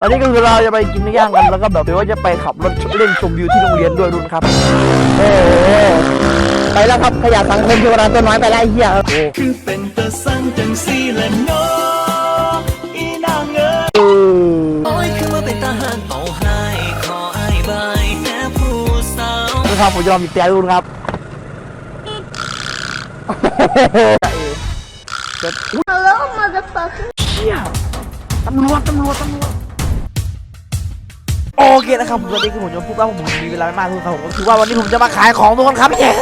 อันนี้ก็คือเราจะไปกินเนื้อย่างกันแล้วก็แบบเดี๋ยวว่าจะไปขับรถเล่นชมวิวที่โรงเรียนด้วยรุ่นครับโอ้โหไปแล้วครับขยะสังคมเทวดาต้นไม้ไปแล้วไอ้เหี้ยโอ้โหคือเป็นตะสังจังสีและเนาะอีนางเอ๋ยเออโอ้ยคือว่าเป็นตาหางเอาให้ขอไอ้ายบายแน่ผู้สาวนะครับผมยอมมีแต่รุ่นครับโอ้โห Hello, motherfucker. เชี่ยตำรวจตำรวจตำรวจโอ เคนะครับผมวันนี้คือผมจะพูดว่าผมมีเวลาไม่มากทุกคนครับผมก็คือว่าวันนี้ผมจะมาขายของทุกคนครับเย้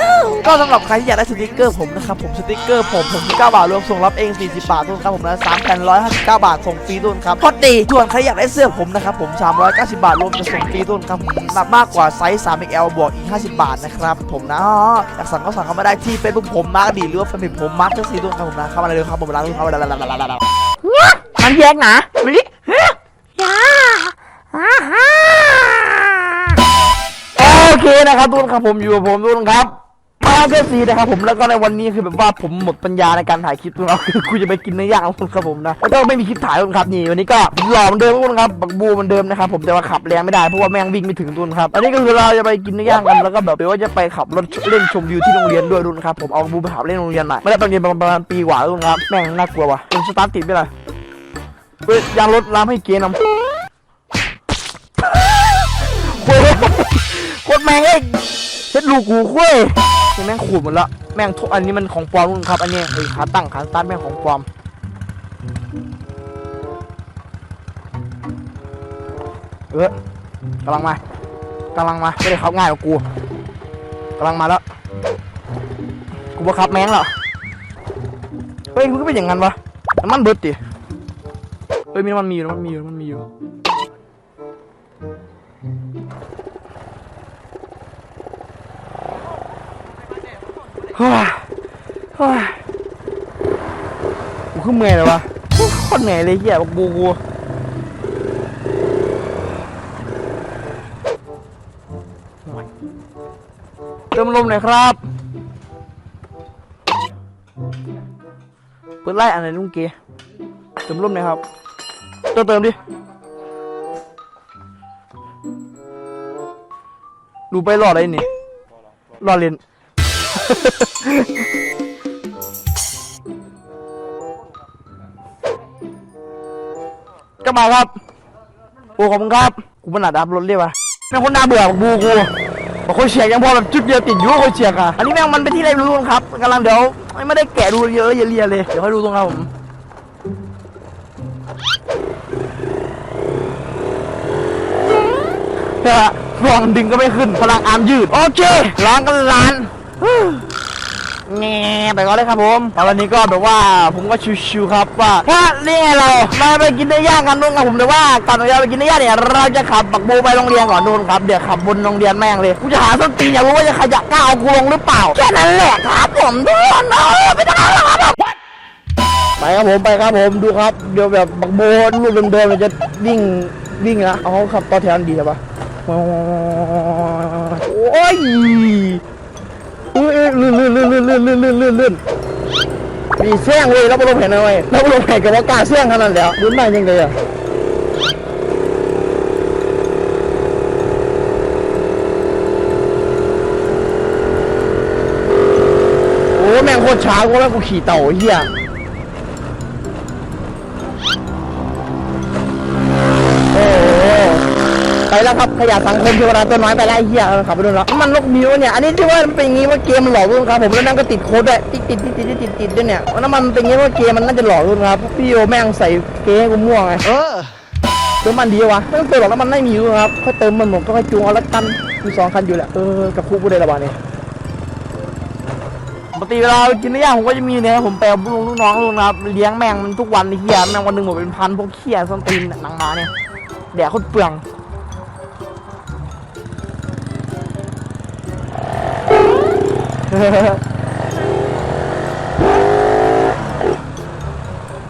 ก็สำหรับใครที่อยากได้สติกเกอร์ผมนะครับผมสติกเกอร์ผมผม19บาทรวมส่งรับเอง 40 บาททุกคนครับผมนะ3แผ่น159 บาทส่งฟรีทุกคนครับพอดีส่วนใครอยากได้เสื้อผมนะครับผม390 บาทรวมจะส่งฟรีทุกคนครับผมหนักมากกว่าไซส์ 3XL บวกอีก 50 บาทนะครับผมนะอ๋ออยากสั่งก็สั่งเข้ามาได้ที่ Facebook ผมมาร์กดีหรือว่าแฟนเพจผมมาร์กเจ้าสีทุกคนครับผมนะเข้ามาเลยครับผมร้าทุกคนครับมันแยกนะ นะครับทุกคนครับผมอยู่กับผมทุกคนครับมาเพื่อซีนะครับผมแล้วก็ในวันนี้คือแบบว่าผมหมดปัญญาในการถ่ายคลิปทุกคนครับคือกูจะไปกินเนื้อย่างทุกคนครับผมนะแล้วก็ไม่มีคลิปถ่ายทุกคนครับนี่วันนี้ก็หล่อเหมือนเดิมทุกคนครับบักบูเหมือนเดิมนะครับผมแต่ว่าขับแรงไม่ได้เพราะว่าแม่งวิ่งไม่ถึงทุกคนครับอันนี้ก็คือเราจะไปกินเนื้อย่างกันแล้วก็แบบเดี๋ยวว่าจะไปขับรถเล่นชมวิวที่โรงเรียนด้วยทุกคนครับผมเอาบูไปขับเล่นโรงเรียนหน่อยไม่ได้ตอนเรียนประมาณปีกว่าทุกคนครับแม่งน่ากลัวว่ะเป็นสตาร์ทติดไปเลยเฮ้ยยางรถล้ามให้เกียร์นำ แม่งเอ้ยเช็ดลูกกูคุ้ยนี่แม่งขูดหมดละแม่งทุกอันนี้มันของปลอมนู่นครับ อันนี้เฮ้ยขาตั้งขาสตาร์ทแม่งของปลอมเออกำลังมากำลังมาไม่ได้ขับง่ายกว่ากูกำลังมาแล้วกูบ่ขับแม่งหรอเฮ้ยมึงก็เป็นอย่างนั้นวะน้ำมันเบิดดิเฮ้ยมีน้ำมันมีอยู่น้ำมันมีอยู่น้ำมันมีอยู่ เฮ้ยเฮ้ยกูขึ้นเมื่อยเลยวะโคตรเหนื่อยเลยเฮียบอกกูกูเติมลมหน่อยครับเปิดไล่อะไรลุงเกเติมลมหน่อยครับเติมเติมดิดูไปรอดอะไรนี่รอดเลน ก็มาครับโอ้ขอบคุณครับ กูมันหนาดับรถเรียกว่าแม่งคนน่าเบื่อบอกบูกูบอกคนเชียร์ยังพอแบบจุดเดียวติดยู่ว่าคนเชียร์อะ อันนี้แม่งมันเป็นที่ไรไม่รู้ครับกำลังเดี๋ยวไม่ได้แกะดูเยอะเรียเลย เดี๋ยวให้ดูตรงครับผมนะฮะลองดึงก็ไม่ขึ้นพลังอาร์มยืด โอเคล้างกันล้าน แง่ไปก็เลยครับผมแล้ววันนี้ก็แบบว่าผมก็ชิวๆครับว่าถ้านี่ไงเราเราไปกินเนื้อย่างกันนู่นครับผมแต่ว่าก่อนเราไปกินเนื้อย่างเนี่ยเราจะขับบักโบไปโรงเรียนก่อนนู่นครับเดี๋ยวขับบนโรงเรียนแม่งเลยกูจะหาส้นตีนอยากรู้ว่าจะใครจะกล้าเอากูลงหรือเปล่าแค่นั้นแหละครับผมทุกคนเออไม่ต้องหรอกครับผมไปครับผมไปครับผมดูครับเดี๋ยวแบบบักโบรูปเดิมๆมันจะวิ่งวิ่งนะเอาเขาขับต่อแถวดีใช่ปะโอ้ยอุ้ย ลื่นลื่นลื่นลื่นลื่นลื่นลื่นลื่นลื่นมีเสี่ยงเลยแล้วบลงแผ่นเอาไว้แล้วบลงแผ่นกับว่ากล้าเสี่ยงขนาดนั้นแล้วลุ้นได้ยังไงอะโอ้แม่งโคตรช้ากูแล้วกูขี่เต่าไอ้เฮีย ไปแล้วครับขยะสังคมเทวดาต้นไม้ไปแล้วเหี้ยขับไปดูแล้วมันนกมิวเนี่ยอันนี้ที่ว่ามันเป็นอย่างงี้ว่าเกมมันหลอกลุงครับผมแล้วนั่นก็ติดโค้ดด้วยติดติดติดติดติดติดด้วยเนี่ยแล้วมันเป็นอย่างงี้ว่าเกมมันน่าจะหลอกลุงครับพี่โอแม่งใส่เกมกูม่วงไงเออเติมมันดีวะไม่ต้องเติมหรอกแล้วมันไม่มีครับค่อยเติมมันหมดก็ค่อยจูงเอาละกันมีสองคันอยู่แหละเออกับคู่กูได้ละบาทเนี่ยปกติเวลากินเนื้อย่างผมก็จะมีเนี่ยผมไปกับลูกลูกน้องลูกนะครับเลี้ยงแมงมันทุกวันเหี้ยแมงวันหนึ่งหมดเป็นพันพวกเขี้ยส้นตีนหนังมาเนี่ยแดกโคตรเปลือง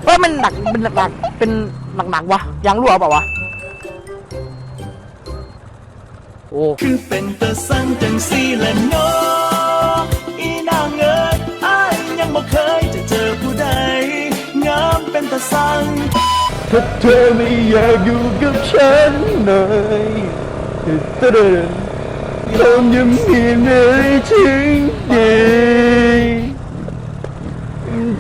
เฮ้ยมันหนักเป็นหนักๆเป็นหนักๆวะยางรั่วเปล่าวะโอ้คือเป็นตะสังจังสีและเนาะอีนางเอ๋ยอ้ายยังบ่เคยจะเจอผู้ใด งามเป็นตะสังถ้าเธอไม่อยากอยู่กับฉันเลยตะเดิน คงยังมีเลยถึงดี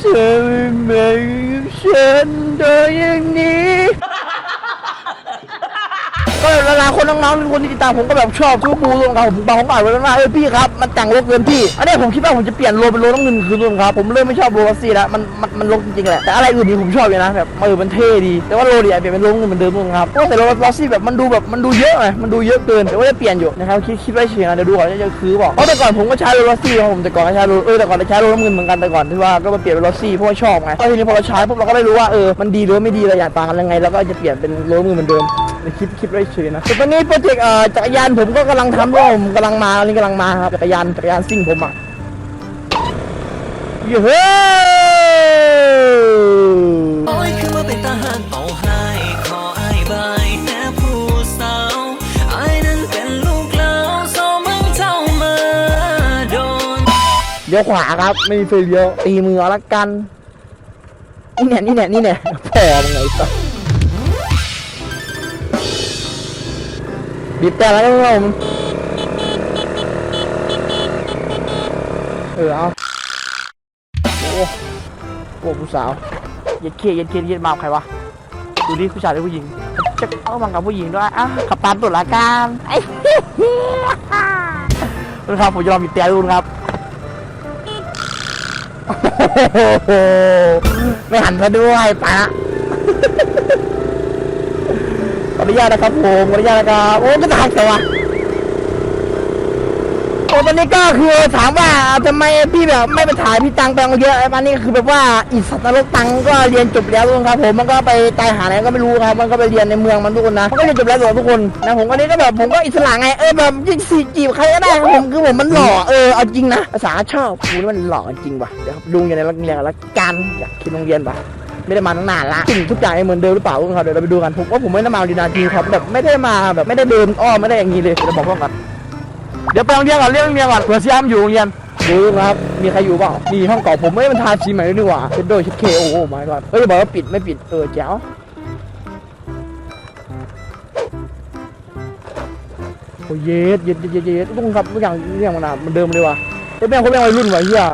เธอไม่มากับฉันได้อย่างนี้ ก็เวลาคนน้องๆคนที่ติดตามผมก็แบบชอบชูบูรวมครับผมบางผมอ่านไว้แล้วว่าเออพี่ครับมันแต่งรถเกินพี่อันนี้ผมคิดว่าผมจะเปลี่ยนโลเป็นโลน้ำเงินคืนรวมครับผมเริ่มไม่ชอบโลลัสซี่แล้วมันมันมันลกจริงๆแหละแต่อะไรอื่นนี่ผมชอบเลยนะแบบเออมันเท่ดีแต่ว่าโลเดียเปลี่ยนเป็นโลน้ำเงินเหมือนเดิมรวมครับเพราะแต่โลลัสซี่แบบมันดูแบบมันดูเยอะไงมันดูเยอะเกินแต่ว่าจะเปลี่ยนอยู่นะครับคิดคิดไว้เฉยนะเดี๋ยวดูก่อนจะคือบอกเพราะแต่ก่อนผมก็ใช้โลลัสซี่ครับผมแต่ก่อนก็ใช้โลเออแต่ก่อนใช้โลน้ำเงินเหมือนกันแต่ก่อนที่ว่าก็มาเปลี่ยนเป็นโลลัสซี่เพราะว่าชอบไงแล้วทีนี้พอเราใช้ปุ๊บเราก็ไม่รู้ว่าเออมันดีหรือไม่ดีเราอยากต่างกันยังไงเราก็จะเปลี่ยนเป็นโลน้ำเงินเหมือนเดิม คิดคิดไว้เฉยนะแต่ตอนนี้โปรเจกต์เอ่อจักรยานผมก็กำลังทำด้วยผมกำลังมาอันนี้กำลังมาครับจักรยานจักรยานซิ่งผมอะเย้เฮ้โอ้ยคือว่าเป็นตาหากเอาให้ขอไอ้ายบายแน่ผู้สาวไอ้ายนั้นเป็นลูกเล้าสอมังเท่ามาโดนเลี้ยวขวาครับ ไม่มีไฟเลี้ยวตีมือเอาละกันนี่เนี่ยนี่เนี่ยนี่เนี่ยพอมึงไงสัส บีบแต่แล้วครับผมเออเอาโอ้โหผู้สาวเย็ดเคเย็ดเคเย็ดมาใครวะดูดิผู้ชายหรือผู้หญิงจะเอาบังกับผู้หญิงด้วยอะขับตามตุลาการไอ้เหี้ยนะครับผมจะลองบีบแต่ดูนะครับไม่หันมาด้วยปะ ออนุญาตนะครับผมขออนุญาตนะครับโอ้ก็ถ่ายแต่วะโอ้ตอนนี้ก็คือถามว่าทำไมพี่แบบไม่ไปถ่ายพี่ตังไปเอาเยอะไอ้บ้านนี้คือแบบว่าอีสัตว์นรกตังก็เรียนจบแล้วทุกคนครับผมมันก็ไปตายหาไหนก็ไม่รู้ครับมันก็ไปเรียนในเมืองมันทุกคนนะมันก็เรียนจบแล้วทุกคนนะผมก็นี้ก็แบบผมก็อิสระไงเออแบบยิงสีจีบใครก็ได้ครับผมคือผมมันหล่อเออเอาจริงนะภาษาชอบกูนี่มันหล่อจริงว่ะเดี๋ยวครับลุงอย่างไรโรงเรียนละกันอยากคิดโรงเรียนปะ ไม่ได้มาตั้งนานละสิ่งทุกอย่างยังเหมือนเดิมหรือเปล่าทุกคนครับเดี๋ยวเราไปดูกันผมว่าผมไม่ได้มาดีนาทีครับแบบไม่ได้มาแบบไม่ได้เดินอ้อมไม่ได้อย่างนี้เลยเดี๋ยวบอกพ่อก่อนเดี๋ยวไปโรงเรียนก่อนเรียกโรงเรียนก่อนเผื่อซียามอยู่โรงเรียนดูครับ มีใครอยู่เปล่ามีห้องเก่าผมไม่ได้มันทาสีใหม่ด้วยนี่หว่าเป็นโดยชิดเคโอ้โหมาก่อนเฮ้ยบอกว่าปิดไม่ปิดเออแจ๋วโอ้ยเย็ดเย็ดเย็ดเย็ดทุกคนครับทุกอย่างทุกอย่างมันอะมันเดิมเลยว่ะเฮ้ยแม่งคนแม่งวัยรุ่นว่ะเฮีย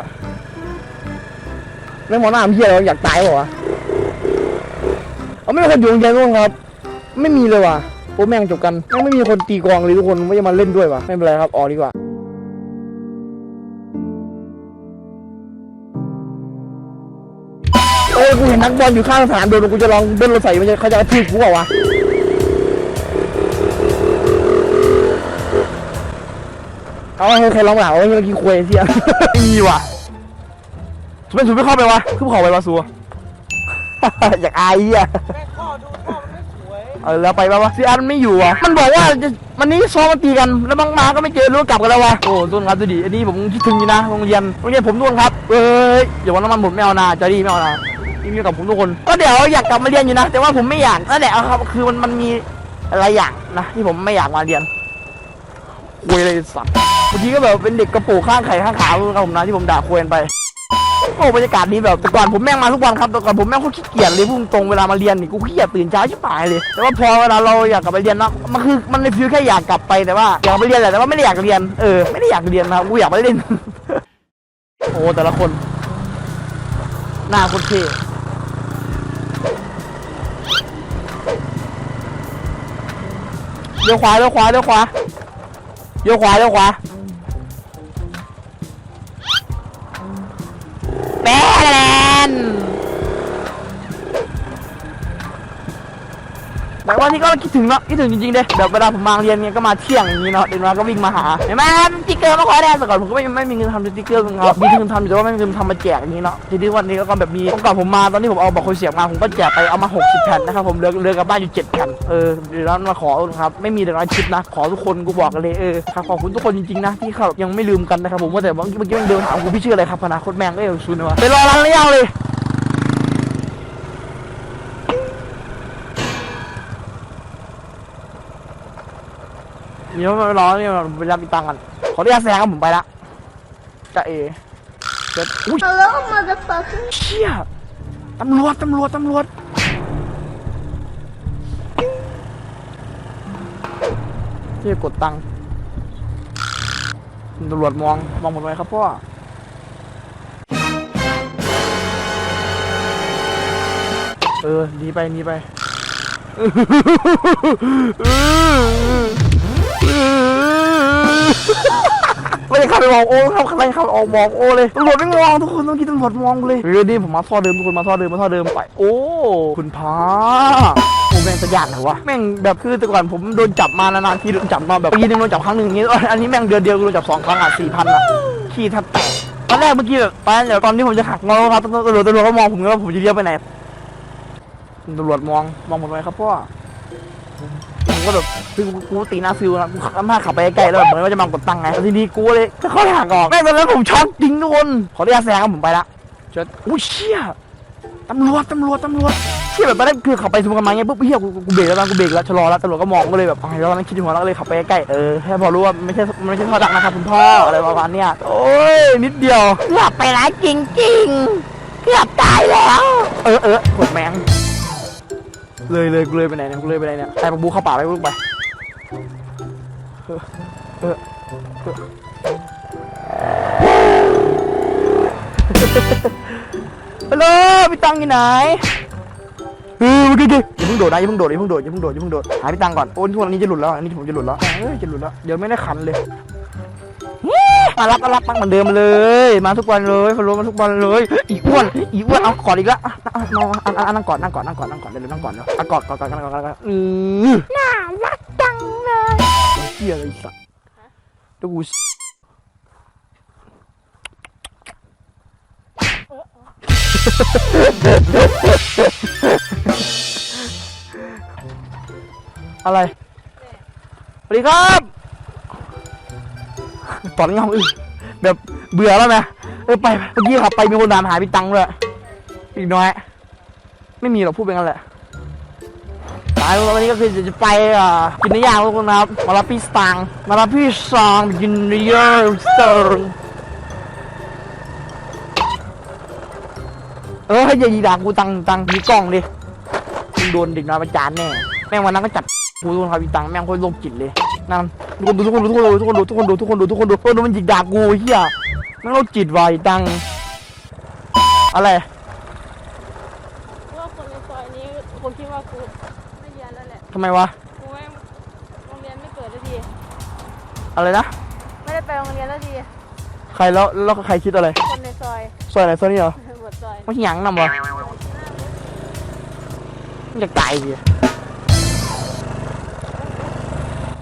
แม่งมองหน้าเฮียเราอยากตายเปล่าวะเอา ไม่มีคนอยู่โรงเรียนทุกคนครับ ไม่มีเลยว่ะโอ้แม่งจบกันแม่งไม่มีคนตีกลองเลยทุกคนไม่จะมาเล่นด้วยว่ะไม่เป็นไรครับออกดีกว่าเอ้ยกูเห็นนักบอลอยู่ข้างสนามโดนกูจะลองเดินรถใส่มันจะเขาจะกระทืบกูเปล่าวะเอาให้ใครร้องเปล่าเอาให้เมื่อกี้คุยเสียไม่มีว่ะสุดเป็นสุดไม่เข้าไปวะคือขอไปวะสัว อยากอายอะเออแล้วไปปะวะซีอันไม่อยู่อะมันบอกว่าจะวันนี้ซ้อมมาตีกันแล้วบางมาก็ไม่เจอรู้กลับกันแล้ววะโอ้ต้นครับดูดิอันนี้ผมคิดถึงอยู่นะโรงเรียนโรงเรียนผมทุกคนครับเอ้ยอย่าว่าน้ำมันหมดไม่เอานาจอดีไม่เอานานี่มีกับผมทุกคน ก็เดี๋ยวอยากกลับมาเรียนอยู่นะ แต่ว่าผมไม่อยากนั่นแหละครับคือมันมันมีอะไรอย่างนะที่ผมไม่อยากมาเรียนคุยเลยสัตว์บางทีก็แบบเป็นเด็กกระโปรงข้างไข่ข้างขาครับผมนะที่ผมด่าคุยกันไป โอ้บรรยากาศดีแบบแต่ก่อนผมแม่งมาทุกวันครับแต่ก่อนผมแม่งโคตรขี้เกียจเลยพุ่งตรงเวลามาเรียนนี่กูขี้เกียจตื่นเช้าชิบหายเลยแต่ว่าพอเวลาเราอยากกลับไปเรียนเนาะมันคือมันในฟิลแค่อยากกลับไปแต่ว่าอยากไปเรียนแหละแต่ว่าไม่ได้อยากเรียนเออไม่ได้อยากเรียนนะกูอยากไปเล่น โอ้แต่ละคนหน้าคนเท่เลี้ยวขวาเลี้ยวขวาเลี้ยวขวาเลี้ยวขวาเลี้ยวขวา แปนแต่ว่านี่ก็คิดถึงเนาะคิดถึงจริงๆเด้แบบเวลาผมมาเรียนเนี่ยก็มาเที่ยงอย่างนี้เนาะเดินมาก็วิ่งมาหาเห็นไหมสติ๊กเกอร์มาขอแดนแต่ก่อนผมก็ไม่ไม่มีเงินทำสติ๊กเกอร์ครับมีเงินทำอยู่แต่ว่าไม่มีเงินทำมาแจกอย่างนี้เนาะทีนี้วันนี้ก็แบบมีเมื่อก่อนผมมาตอนนี้ผมเอาบอกคนเสียบมาผมก็แจกไปเอามา 60 แผ่นนะครับผมเหลือเหลือกลับบ้านอยู่7แผ่นเออเดี๋ยวเรามาขอครับไม่มีแต่ละคลิปนะขอทุกคนกูบอกกันเลยเออครับขอบคุณทุกคนจริงๆนะที่เขายังไม่ลืมกันนะครับผมว่าแต่เมื่อกี้เมื่อกี้ยังเดินถามกูพี่ชื่ออะไรครับพนาโคตรแม่งก็ยังซุนเลยวะไปรอร้านระยะเลย นี่ไม่ร้อนนี่มันไปรับตังกัน ขอที่ยกแซงครัผมไปละจะเอจะอุ้ยฮัลโหลมาจะตัดเชี่ยตำรวจตำรวจตำรวจเชี่ยกดตังค์ตำรวจมองมองหมดไปครับพ่อเออดีไปดีไป ไม่ได้ข้าไปมองโอ้ครับใครเข้าไปออกมองโอ้เลยตำรวจไม่มองทุกคนต้องคิดตำรวจมองเลยเฮ้ยนี่ผมมาท่อเดิมทุกคนมาท่อเดิมมาท่อเดิมไป โอ้คุณพาโอ้แม่งสยานเหรอวะแม่งแบบคือแต่ก่อนผมโดนจับมานานๆทีโดนจับมาแบบปีนึงโดนจับครั้งหนึ่งอย่างงี้อันนี้แม่งเดือนเดียวโดนจับสองครั้งอะสี่พันอะขี้แทบแตกตอนแรกเมื่อกี้แบบตอนเดี๋ยวตอนที่ผมจะหักงอครับตำรวจตำรวจก็มองผมว่าผมจะเลี้ยวไปไหนตำรวจมองมองผมทำไมครับพ่อ ก็แบบคือกูกูตีหน้าฟิวนะกูขับมาขับไปใกล้ๆแล้วแบบเหมือนว่าจะมากดตังค์ไงแล้วทีนี้กูเลยก็ค่อยหักออกแม่งตอนนั้นผมช็อกจริงทุกคนขออนุญาตแซงครับผมไปละเจออุ้ยเชี่ยตำรวจตำรวจตำรวจเชี่ยแบบตอนแรกคือขับไปสมกันมาเงี้ยปุ๊บเฮียกูกูเบรกแล้วนะกูเบรกแล้วชะลอแล้วตำรวจก็มองก็เลยแบบอะไรแล้วตอนนั้นคิดถึงหัวแล้วก็เลยขับไปใกล้ๆเออแค่พอรู้ว่าไม่ใช่ไม่ใช่ท่อดักนะครับคุณพ่ออะไรประมาณเนี้ยโอ้ยนิดเดียวเกือบไปแล้วจริงจริงๆเกือบตายแล้ว เออเออกดแมง เลยเลยกูเลยไปไหนเนี่ยกูเลยไปไหนเนี่ยไอ้ปะบูเข้าป่าไปลูกไปเออเออเออฮัลโหลพี่ตังอยู่ไหนเออโอเคโอเคอย่าเพิ่งโดดนะอย่าเพิ่งโดดอย่าเพิ่งโดดอย่าเพิ่งโดดอย่าเพิ่งโดดหาพี่ตังก่อนโอ้ยทุกวันนี้จะหลุดแล้วอันนี้ผมจะหลุดแล้วเอ้ยจะหลุดแล้วเดี๋ยวไม่ได้ขันเลย มารับมารับปังเหมือนเดิมเลย มาทุกวันเลยฟอลโล่มาทุกวันเลย อีอ้วนอีอ้วนเอากอดอีกแล้วอะอะน้องอะอะนั่งกอนนั่งกอนนั่งกอนนั่งก่อนเดี๋ยวนั่งกอนเนาะอะกอดกอดกอดกันกอดกันอือน่ารักจังเลยเฮียอะไรสักดูกูอะไรสวัสดีครับ ตอนนี้ห้องอื่นแบบเบื่อแล้วนะเออไปเมื่อกี้ขับไปมีคนถามหาพี่ตังค์ด้วยอีกน้อย ไม่มีหรอกพูดเป็นกันแหละตายวันนี้ก็คือจะไปกินเนื้อย่างทุกคนนะครับมารับพี่สตังมารับพี่สตังกินเนื้อย่างสตังค์เออให้อย่ายีด่ากูตังตังค์มีกล้องดิโดนเด็กน้อยประจานแน่แม่งวันนั้นก็จัดกูทุกคนครับพี่ตังแม่งโคตรโรคจิตเลย นั่นทุกคนดูทุกคนดูทุกคนดูทุกคนดูทุกคนดูทุกคนดูทุกคนดูมันหยิกด่ากูเฮียมันเราจิตไวจัง อะไรว่าคนในซอยนี้คนคิดว่ากูไม่เรียนแล้วแหละทำไมวะกูไม่โรงเรียนไม่เปิดสักทีอะไรนะไม่ได้ไปโรงเรียนสักทีใครแล้วแล้วใครคิดอะไรคนในซอยซอยอะไรซอยนี้เหรอหมดซอยไม่หยั่งนำวะอยากตายดิ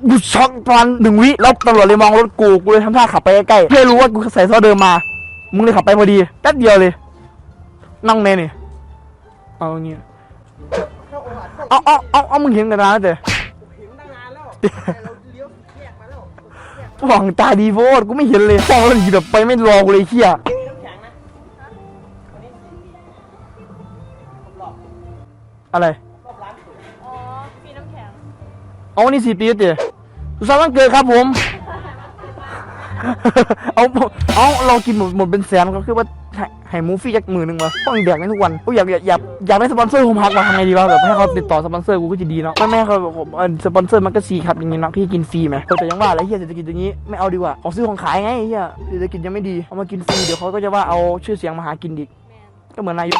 าอู้กูช็อกประมาณหนึ่งวิแล้วตำรวจเลยมองรถกูกูเลยทำท่าขับไปใกล้ๆเพื่อรู้ว่ากูใส่ท่อเดิมมา มึงเลยขับไปพอดีแป๊บเดียวเลย นั่งเนนี่เอาอย่างเงี้ยเข้าโอหัดเข้าเอาเอาเอาเอามึงเห็นกันนะเด้อเห็นตั้งนานแล้วแต่เราเลี้ยวแยกมาแล้วแยกหวังตาดีโวดกูไม่เห็นเลยฟองแล้วหยีแบบไปไม่รอกูเลยเฮียมีน้ำแข็งนะวันนี้รอบอะไรรอบร้านสุดอ๋อมีน้ำแข็ง เอาวันนี้สี่ปีแล้วเดี๋ สุดท้ายวันเกิดครับผม เอาเอาเรากินหมดหมดเป็นแสนก็คือว่าให้ให้หมูฟรีจากหมื่นหนึ่งวะต้องแดกได้ทุกวันกูอยากอยากอยากอยากได้สปอนเซอร์โฮมฮักมาทำไงดีวะแบบให้เขาติดต่อสปอนเซอร์กูก็จะดีเนาะไม่แม่เขาแบบผมเออสปอนเซอร์มันก็ซีครับอย่างงี้เนาะพี่กินฟรีไหมเออแต่ยังว่าอะไรเฮียเศรษฐกิจอย่างงี้ไม่เอาดีกว่าของซื้อของขายไงเฮียเศรษฐกิจยังไม่ดีเอามากินฟรีเดี๋ยวเขาก็จะว่าเอาชื่อเสียงมาหากินอีกก็เหมือนนายก